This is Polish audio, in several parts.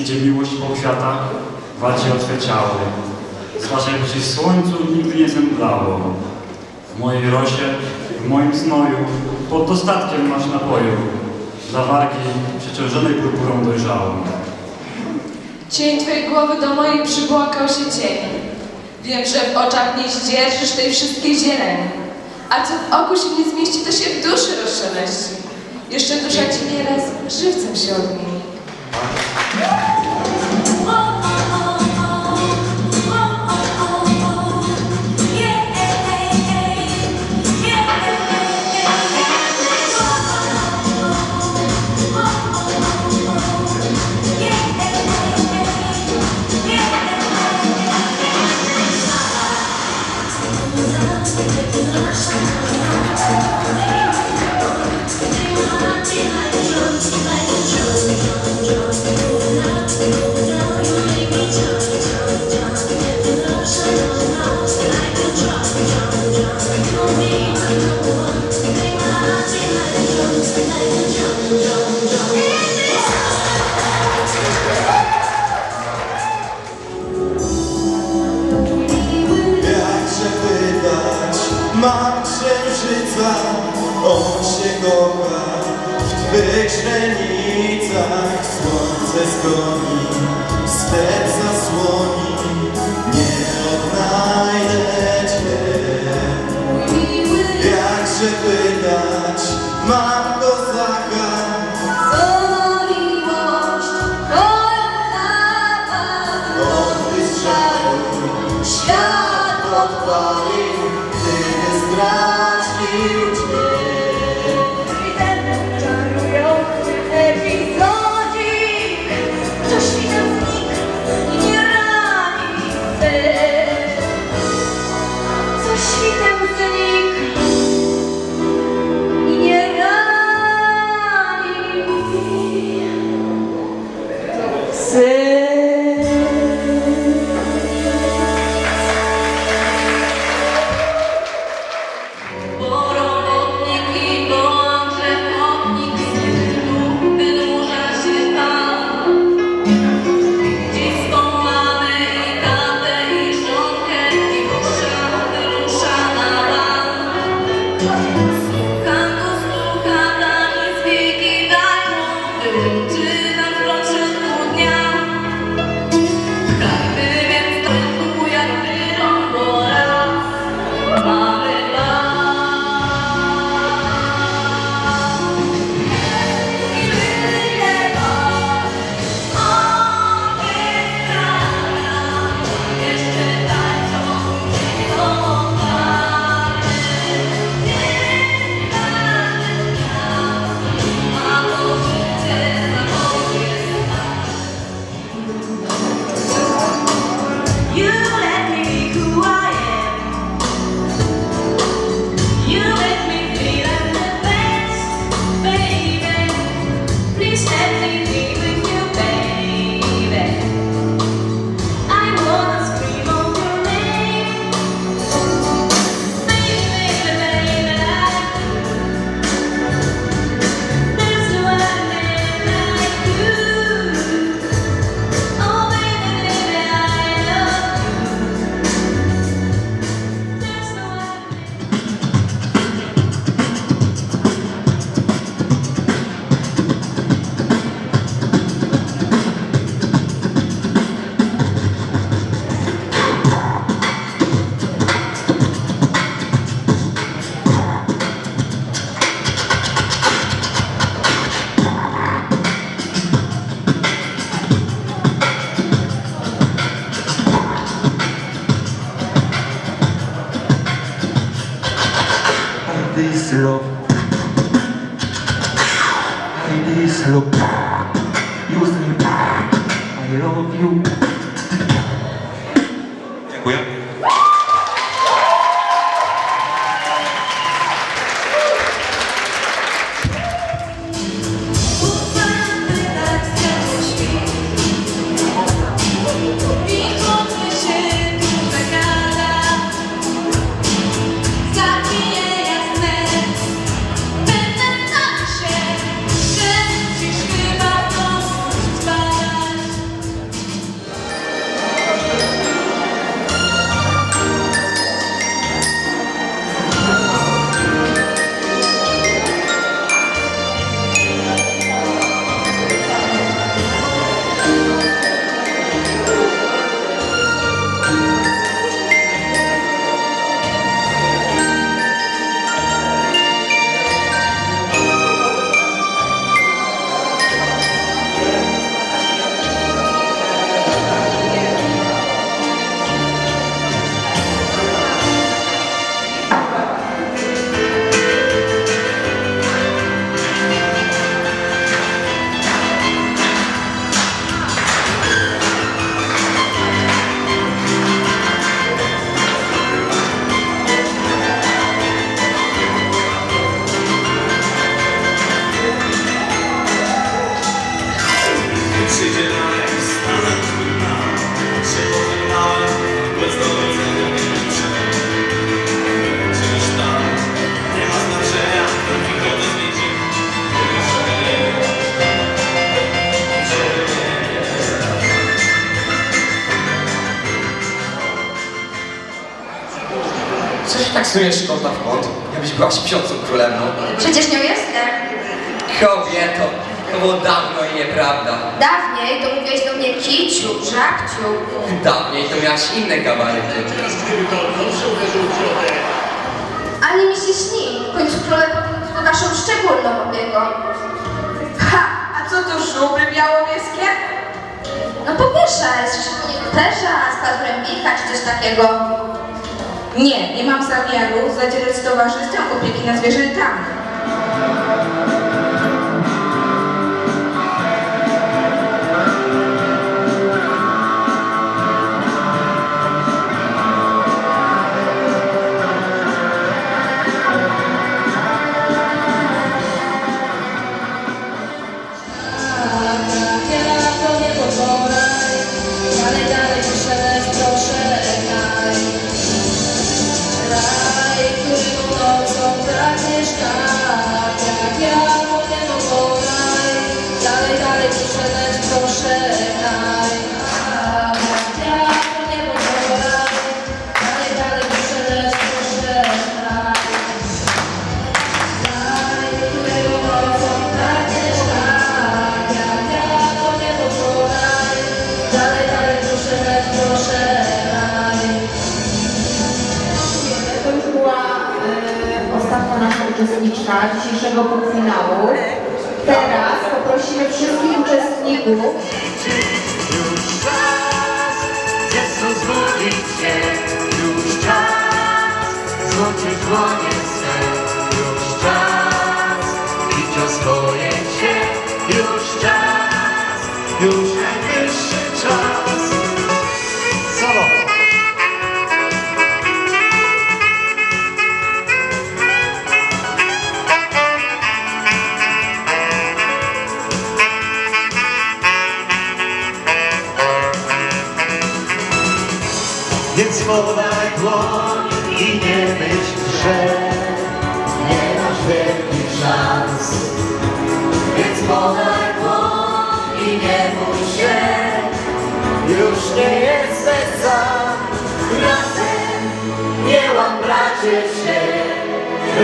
Gdzie miłość po kwiatach walczy o Twe ciało. Zwłaszcza jak się słońcu nigdy nie zemdlało. W mojej rosie, w moim znoju, pod dostatkiem masz napoju. Dla wargi przeciążonej purpurą dojrzałą. Cień twojej głowy do mojej przybłakał się cień. Wiem, że w oczach nie zdzierżysz tej wszystkiej zieleni. A co w oku się nie zmieści, to się w duszy rozszeleści. Jeszcze dusza ci nieraz żywcem się odmieni. Się kocha w twych źrenicach Słońce zgoni, wstecz zasłoni. Nie odnajdę Cię. Jakże wydać mam kozaka świat podpalił Gdy nie zdradził love you. Psujesz kąta w kąt, jakbyś była śpiącą królewną. Przecież nie jestem. Kobieto, to było dawno i nieprawda. Dawniej to mówiłeś do mnie kiciu, żabciu. Dawniej to miałaś inne gabaryty. Ani mi się śni. W końcu króle powinny być pod naszą szczególną opieką. Ha! A co to żubry białowieskie? No po pierwsze, jest perza, z pazurem wilka czy coś takiego. Nie, nie mam zamiaru zadzierać z towarzystwem opieki nad zwierzętami. Uczestników Już podaj dłoń i nie myśl, że nie masz wielkich szans. Więc podaj dłoń i nie bój się, już nie jesteś sam. Razem nie łam bracie się,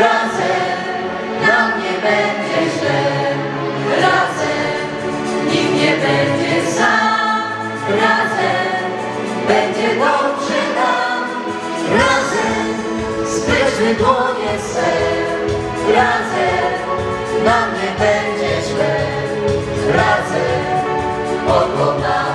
razem nam nie będzie swe, razem nam nie będzie źle. Razem oglądamy